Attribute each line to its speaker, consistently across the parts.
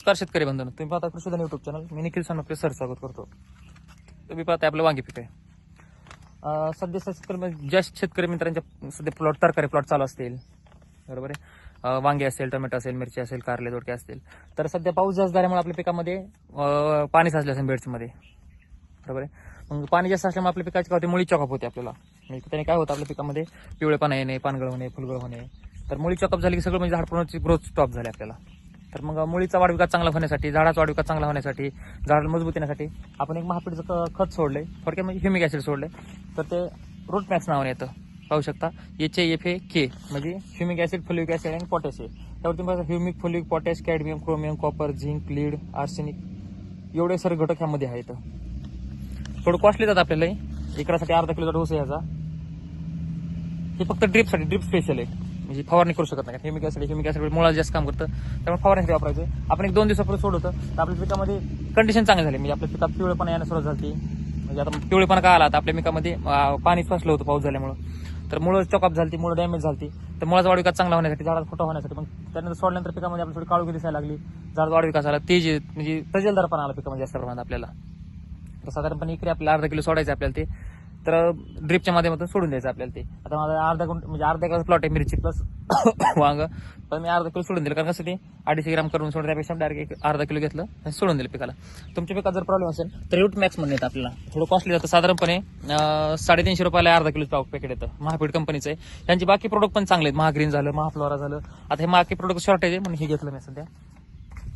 Speaker 1: नमस्कार शेतकरी बंधन तुम्ही पाहता कृषीधन युट्यूब चॅनल मी निखिल सानोपे सर स्वागत करतो. तुम्ही पाहता आपलं वांगी पीक. आहे सध्या शेतकरी ज्या शेतकरी मित्रांच्या सध्या प्लॉट तरकारी प्लॉट चालू असतील बरोबर आहे? वांगे असेल टोमॅटो असेल मिरची असेल कारले दोडके असतील. तर सध्या पाऊस जास्त झाल्यामुळे आपल्या पिकामध्ये पाणी साचले असेल बेडमध्ये बरोबर आहे? मग पाणी जास्त असल्यामुळे आपल्या पिकाची काय होते मुळी चॉकअप होते आपल्याला. म्हणजे त्याने काय होतं आपल्या पिकामध्ये? पिवळेपणा येणे पानगळ होणे फुलगळ होणे. तर मुळी चॉकअप झाली की सगळं म्हणजे झाड ग्रोथ स्टॉप झाली आपल्याला. तर मग मुळीचा वाढविकास चांगला होण्यासाठी झाडाचा वाढविकास चांगला होण्यासाठी झाडाला मजबूत येण्यासाठी आपण एक महापीठचं क- खत सोडले थोडक्यात म्हणजे ह्युमिक ऍसिड सोडले तर ते रूट मॅक्स नावाने येतं. पाहू शकता. एच एफ ए के म्हणजे ह्युमिक ऍसिड फुलिक ऍसिड आणि पॉटॅश आहे त्यावरती तुम्ही बघा humic fulvic potash cadmium chromium copper zinc lead arsenic एवढे सर्व घटक ह्यामध्ये आहेत. थोडं कॉस्टली जातं आपल्याला एकरासाठी अर्धा किलो डोस आहे हे फक्त ड्रिपसाठी ड्रिप स्पेशल आहे. म्हणजे फवारणी करू शकत नाही. केमिकल ऍसिड केमिकल असेल मुळात जास्त काम करतं. त्यामुळे फवारण्यासाठी वापरायचं? आपण एक दोन दिवसापूर्वी सोडवतं तर आपल्या पिकामध्ये कंडिशन चांगली झाली. म्हणजे आपल्या पिकात पिवळेपणा येणं सुरुवात झाली. म्हणजे आता पिवळेपणा का आला? तर आपल्या पिकामध्ये पाणी फसलं होतं पाऊस झाल्यामुळं. तर मुळं चॉकअप झाली मुळं डॅमेज झाली तर मुळाचा वाढ विकास चांगला होण्यासाठी झाडात फोटो होण्यासाठी. मग त्यानंतर सोडल्यानंतर पिकामध्ये आपल्याला थोडी काळू दिसायला लागली. झाडात वाढ विकास आला तेज म्हणजे प्रजलदारपणा आला पिकामध्ये जास्त प्रमाणात आपल्याला. तर साधारणपणे इकडे आपल्याला अर्धा किलो सोडायचं आपल्याला ते. तर ड्रिपच्या माध्यमातून सोडून द्यायचं आपल्याला ते. आता माझा अर्धा गुंठ म्हणजे अर्धा एकर प्लॉट आहे मिरची प्लस वांग. पण मी अर्धा किलो सोडून दिलं. कारण कसं ते अडीचशे ग्राम करून सोडून त्यापेक्षा डायरेक्ट एक अर्धा किलो घेतलं आणि सोडून दिलं पिकाला. तुमच्या पिकात जर प्रॉब्लेम असेल तर रूट मॅक्स म्हणून येतं आपल्याला. थोडं कॉस्टली जातं. साधारणपणे साडेतीनशे रुपयाला अर्धा किलो पॅकेट येतं. महापीड कंपनीचं आहे. त्यांची बाकी प्रोडक्ट पण चांगले आहेत. महाग्रीन झालं महाफ्लोरा झालं. आता हे बाकी प्रोडक्ट शॉर्टेज आहे म्हणून हे घेतलं मी सध्या.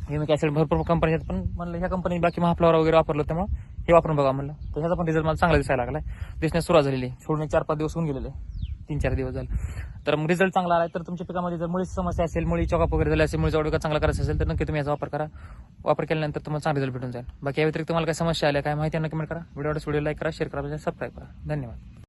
Speaker 1: ह्युमिक ऍसिड भरपूर कंपनी आहेत पण म्हणलं ह्या कंपनी बाकी महाफ्लॉवर वगैरे वापरलं त्यामुळे हे वापरून बघा म्हणलं. तर ह्याचा पण रिझल्ट मला चांगला दिसायला लागला दिसण्यास सुरुवात झालेली सोडून चार पाच दिवस होऊन गेलेले तीन चार दिवस झाले. तर मग रिझल्ट चांगला आला तर तुमच्या पिकामध्ये जर मुळी समस्या असेल मुळी चॉकअप वगैरे झाली असेल मुळीचा वाढ चांगला करायचा असेल तर नक्की तुम्ही याचा वापर करा. वापर केल्यानंतर तुम्हाला चांगला रिझल्ट भेटून जाईल. बाकी या व्यतिरिक्त तुम्हाला काय समस्या आल्या काय माहिती आहे नक्की कमेंट करा. व्हिडिओ व्हिडिओ लाईक करा शेअर करा सबस्क्राईब करा. धन्यवाद.